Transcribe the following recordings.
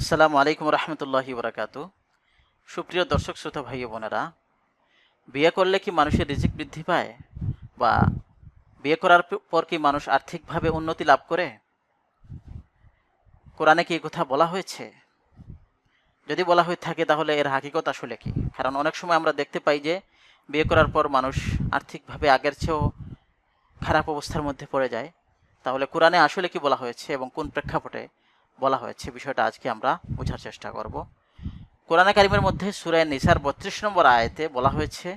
আসসালামু আলাইকুম রহমতুল্লাহি বরাকাত। সুপ্রিয় দর্শক, শ্রোতা ভাই বোনেরা, বিয়ে করলে কি মানুষের রিজিক বৃদ্ধি পায়? বা বিয়ে করার পর কি মানুষ আর্থিকভাবে উন্নতি লাভ করে? কোরআনে কি কথা বলা হয়েছে? যদি বলা হয়ে থাকে তাহলে এর হাকিকত আসলে কি? কারণ অনেক সময় আমরা দেখতে পাই যে, বিয়ে করার পর মানুষ আর্থিকভাবে আগের চেয়েও খারাপ অবস্থার মধ্যে পড়ে যায়। তাহলে কোরআনে আসলে কি বলা হয়েছে এবং কোন প্রেক্ষাপটে? বলা হয়েছে। বিষয়টা আজকে আমরা বোঝার চেষ্টা করব। কোরআনে কারিমের মধ্যে সুরায় নিসার বত্রিশ নম্বর আয়তে বলা হয়েছে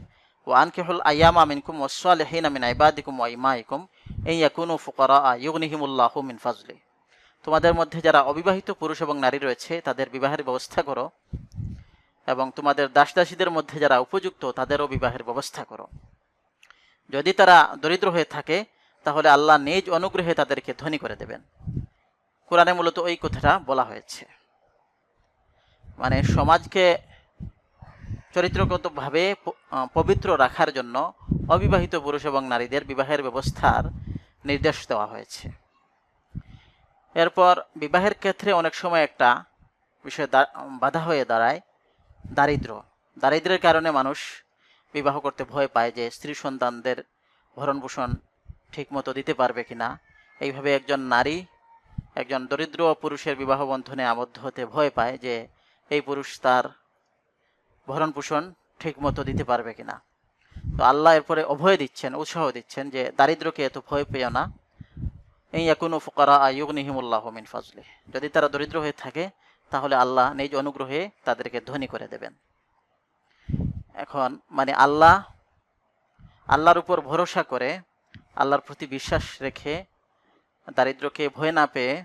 ও আনকেহুল আয়ামা মিনকুম ওসালেহিন আমিন আইবাদিকুম ও ইমাইকুম এই ইয়াকুনু ফুকরা ইউগনিহিমুল্লাহ মিন ফাজলি। তোমাদের মধ্যে যারা অবিবাহিত পুরুষ এবং নারী রয়েছে, তাদের বিবাহের ব্যবস্থা করো এবং তোমাদের দাস দাসীদের মধ্যে যারা উপযুক্ত, তাদেরও বিবাহের ব্যবস্থা করো। যদি তারা দরিদ্র হয়ে থাকে, তাহলে আল্লাহ নিজ অনুগ্রহে তাদেরকে ধনী করে দেবেন। কোরআনে মূলত ওই কথাটা বলা হয়েছে। মানে সমাজকে চরিত্রগতভাবে পবিত্র রাখার জন্য অবিবাহিত পুরুষ এবং নারীদের বিবাহের ব্যবস্থার নির্দেশ দেওয়া হয়েছে। এরপর বিবাহের ক্ষেত্রে অনেক সময় একটা বিষয় বাধা হয়ে দাঁড়ায়, দারিদ্র। দারিদ্র্যের কারণে মানুষ বিবাহ করতে ভয় পায় যে স্ত্রী সন্তানদের ভরণ পোষণ ঠিকমতো দিতে পারবে কিনা। এইভাবে একজন নারী একজন দরিদ্র পুরুষের বিবাহ বন্ধনে আবদ্ধ হতে ভয় পায় যে এই পুরুষ তার ভরণ পোষণ ঠিকমতো দিতে পারবে কিনা। তো আল্লাহ এরপরে অভয় দিচ্ছেন, উৎসাহ দিচ্ছেন যে দারিদ্রকে এত ভয় পেও না। এই একুন ফুকারা আয়ুগনিহিমুল্লাহ মিন ফজলে। যদি তারা দরিদ্র হয়ে থাকে, তাহলে আল্লাহ নিজ অনুগ্রহে তাদেরকে ধনী করে দেবেন। এখন মানে আল্লাহ, আল্লাহর উপর ভরসা করে, আল্লাহর প্রতি বিশ্বাস রেখে দারিদ্রকে ভয় না পেয়ে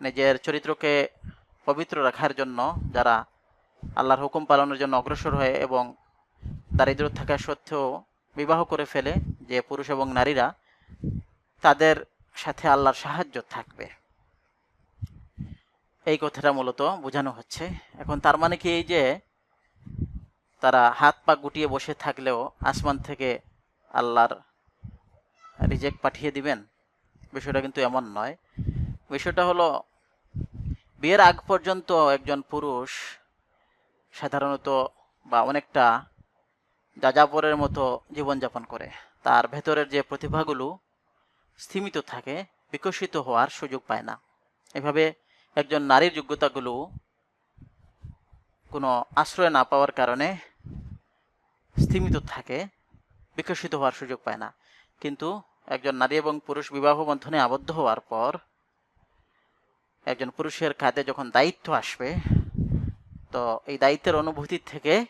নিজের চরিত্রকে পবিত্র রাখার জন্য যারা আল্লাহর হুকুম পালনের জন্য অগ্রসর হয় এবং দারিদ্র থাকা সত্ত্বেও বিবাহ করে ফেলে যে পুরুষ এবং নারীরা, তাদের সাথে আল্লাহর সাহায্য থাকবে। এই কথাটা মূলত বোঝানো হচ্ছে। এখন তার মানে কি এই যে তারা হাত পা গুটিয়ে বসে থাকলেও আসমান থেকে আল্লাহর রিজেক্ট পাঠিয়ে দিবেন? বিষয়টা কিন্তু এমন নয়। বিষয়টা হলো, বিয়ের আগ পর্যন্ত একজন পুরুষ সাধারণত বা অনেকটা যাযাবরের মতো জীবনযাপন করে। তার ভেতরের যে প্রতিভাগুলো স্থিমিত থাকে, বিকশিত হওয়ার সুযোগ পায় না। এভাবে একজন নারীর যোগ্যতাগুলো কোনো আশ্রয় না পাওয়ার কারণে স্থিমিত থাকে, বিকশিত হওয়ার সুযোগ পায় না। কিন্তু একজন নারী এবং পুরুষ বিবাহ বন্ধনে আবদ্ধ হওয়ার পর একজন পুরুষের কাঁধে যখন দায়িত্ব আসবে, তো এই দায়িত্বের অনুভূতি থেকে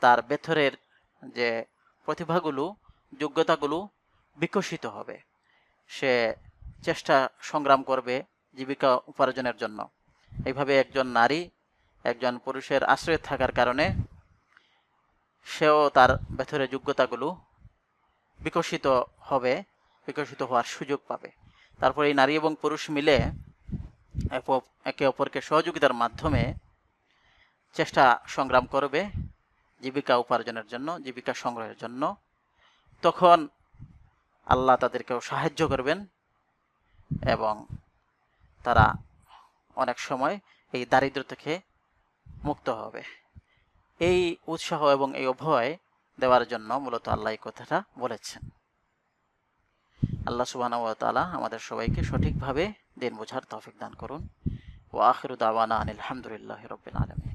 তার ভেতরের যে প্রতিভাগুলো, যোগ্যতাগুলো বিকশিত হবে। সে চেষ্টা সংগ্রাম করবে জীবিকা উপার্জনের জন্য। এইভাবে একজন নারী, একজন পুরুষের আশ্রয় থাকার কারণে সেও তার ভেতরে যোগ্যতাগুলো বিকশিত হবে, বিকশিত হওয়ার সুযোগ পাবে। তারপর এই নারী এবং পুরুষ মিলে একে অপরকে সহযোগিতার মাধ্যমে চেষ্টা সংগ্রাম করবে জীবিকা উপার্জনের জন্য, জীবিকা সংগ্রহের জন্য। তখন আল্লাহ তাদেরকেও সাহায্য করবেন এবং তারা অনেক সময় এই দারিদ্র থেকে মুক্ত হবে। এই উৎসাহ এবং এই অভয় দেওয়ার জন্য মূলত আল্লাহ এই কথাটা বলেছেন। আল্লাহ সুবাহ তালা আমাদের সবাইকে সঠিকভাবে দিন বোঝার তফিক দান করুন। ও আখির দাওয়ানা আনিল আলহামদুলিল্লাহ রবিল আলমী